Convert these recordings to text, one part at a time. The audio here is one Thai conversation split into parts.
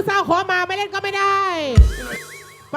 ตส่าห์ขอมาไม่เล่นก็ไม่ได้ไป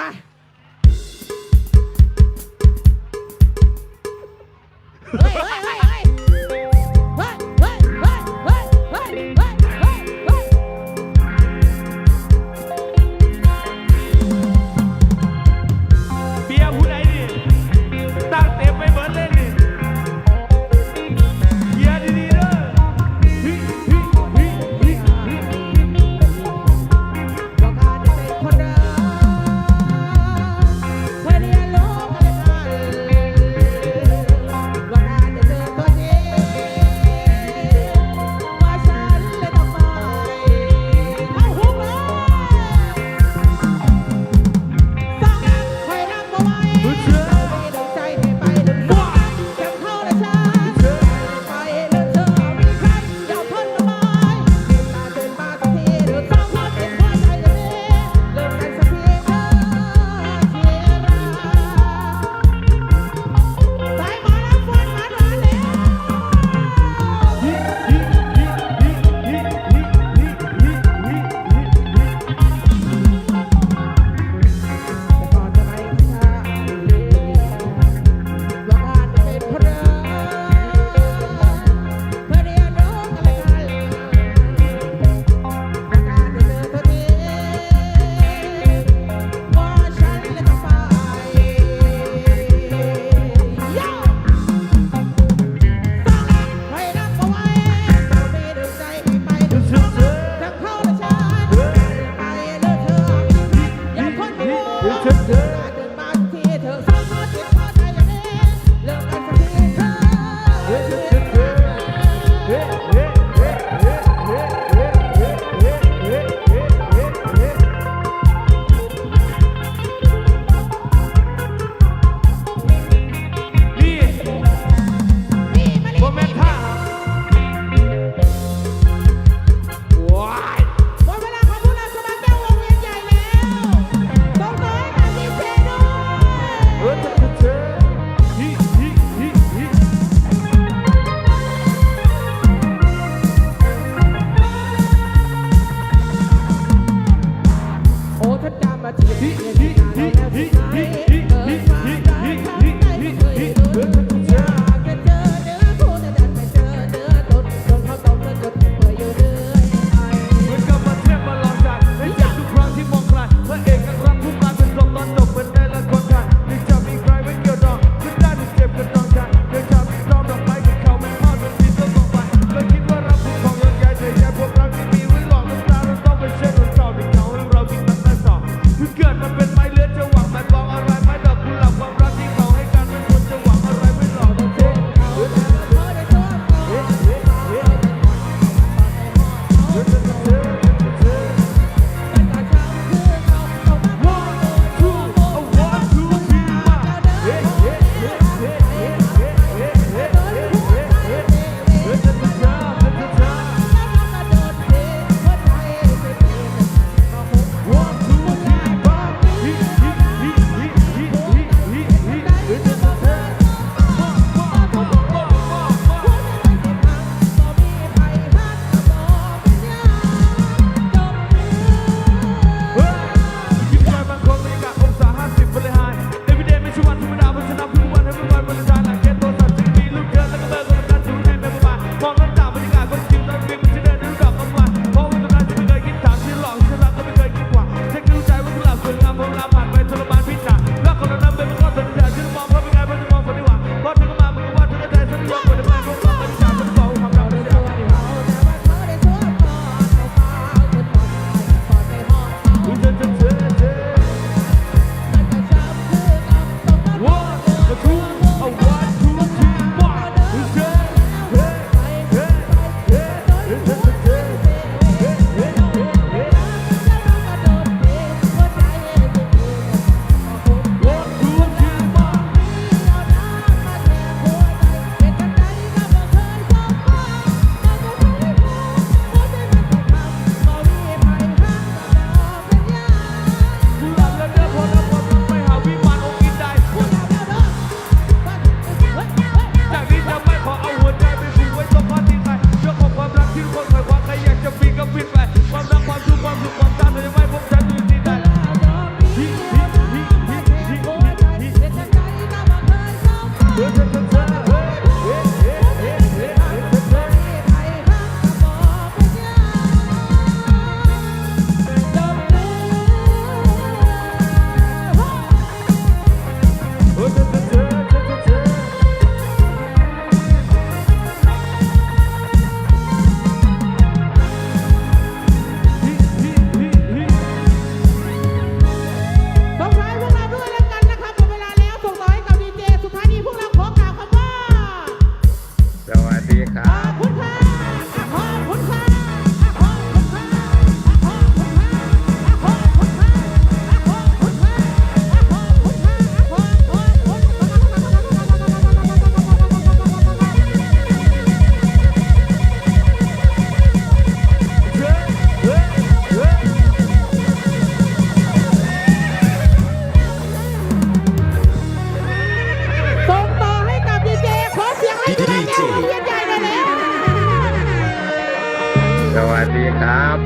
ดีครับ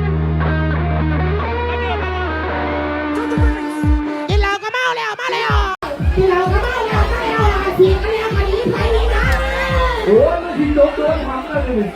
กินเหล้าก็เมาแล้วมาแล้วกินเหล้าก็เมาแล้วมาแล้วทียงก็แล้มาดีไปเลยนะโอ้ยมันทีโดนโดนความเลย